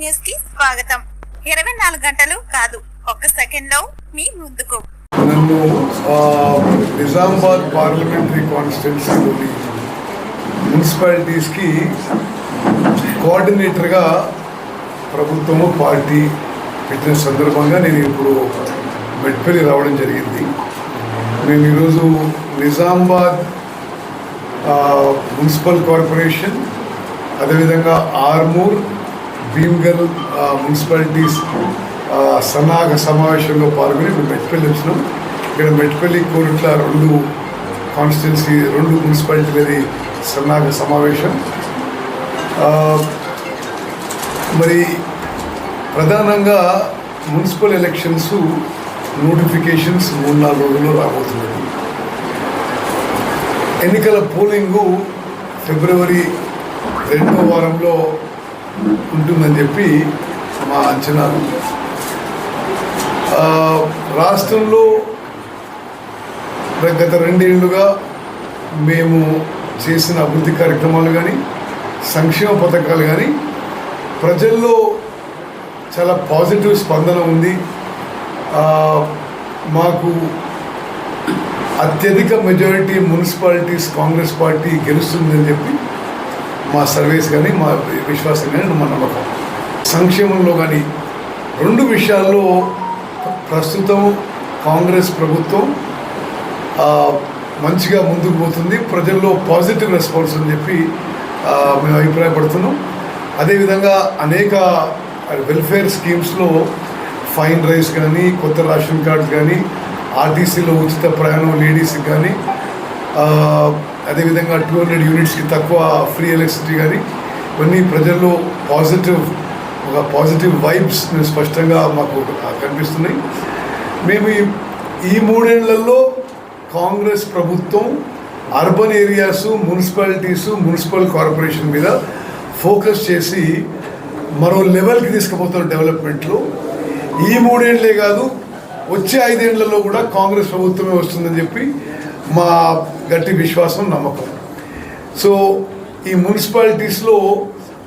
స్వాగతం. ఇరవై నాలుగు గంటలు కాదు ఒక్క సెకండ్లో మీ ముందుకు. నన్ను నిజామాబాద్ పార్లమెంటరీ కాన్స్టిట్యున్సీలోని మున్సిపాలిటీస్కి కోఆర్డినేటర్గా ప్రభుత్వము పార్టీ పెట్టిన సందర్భంగా నేను ఇప్పుడు మెట్పల్లి రావడం జరిగింది. మేము ఈరోజు నిజామాబాద్ మున్సిపల్ కార్పొరేషన్ అదేవిధంగా ఆర్మూర్ భీమ్గల్ మున్సిపాలిటీస్ ఆ, సమావేశంలో పాల్గొని మేము మెట్పల్లి వచ్చినాం. ఇక్కడ మెట్పల్లి కోరుట్ల రెండు కాన్స్టిట్యున్సీ రెండు మున్సిపాలిటీలది సన్నాగ సమావేశం. మరి ప్రధానంగా మున్సిపల్ ఎలక్షన్స్ నోటిఫికేషన్స్ మూడు నాలుగు రోజుల్లో రాబోతున్నాయి ఎన్నికల పోలింగు ఫిబ్రవరి రెండో వారంలో ఉంటుందని చెప్పి మా అంచనాలు. రాష్ట్రంలో గత రెండేళ్ళుగా మేము చేసిన అభివృద్ధి కార్యక్రమాలు కానీ సంక్షేమ పథకాలు కానీ ప్రజల్లో చాలా పాజిటివ్ స్పందన ఉంది. మాకు అత్యధిక మెజారిటీ మున్సిపాలిటీస్ కాంగ్రెస్ పార్టీ గెలుస్తుందని చెప్పి మా సర్వీస్ కానీ మా విశ్వాసం కానీ మా నమ్మకం. సంక్షేమంలో కానీ రెండు విషయాల్లో ప్రస్తుతం కాంగ్రెస్ ప్రభుత్వం మంచిగా ముందుకు పోతుంది. ప్రజల్లో పాజిటివ్ రెస్పాన్స్ అని చెప్పి మేము అభిప్రాయపడుతున్నాం. అదేవిధంగా అనేక వెల్ఫేర్ స్కీమ్స్లో ఫైన్ రైస్ కానీ కొత్త రేషన్ కార్డ్స్ కానీ ఆర్టీసీలో ఉచిత ప్రయాణం లేడీస్కి కానీ అదేవిధంగా టూ హండ్రెడ్ యూనిట్స్కి తక్కువ ఫ్రీ ఎలక్ట్రిసిటీ కానీ ఇవన్నీ ప్రజల్లో పాజిటివ్ ఒక పాజిటివ్ వైబ్స్ స్పష్టంగా మాకు కనిపిస్తున్నాయి. మేము ఈ- ఈ మూడేళ్ళలో కాంగ్రెస్ ప్రభుత్వం urban areas municipalities municipal corporation మీద ఫోకస్ చేసి మరో లెవెల్కి తీసుకుపోతున్న డెవలప్మెంట్లో ఈ మూడేళ్ళే కాదు వచ్చే ఐదేళ్ళలో కూడా కాంగ్రెస్ ప్రభుత్వమే వస్తుందని చెప్పి మా గట్టి విశ్వాసం నమ్మకం. సో ఈ మున్సిపాలిటీస్లో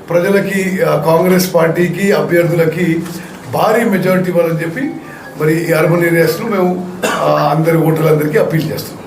ప్రజలకి కాంగ్రెస్ పార్టీకి అభ్యర్థులకి భారీ మెజారిటీ ఇవ్వాలని చెప్పి మరి ఈ అర్బన్ ఏరియాస్లో మేము అందరి ఓటర్లందరికీ అప్పీల్ చేస్తున్నాం.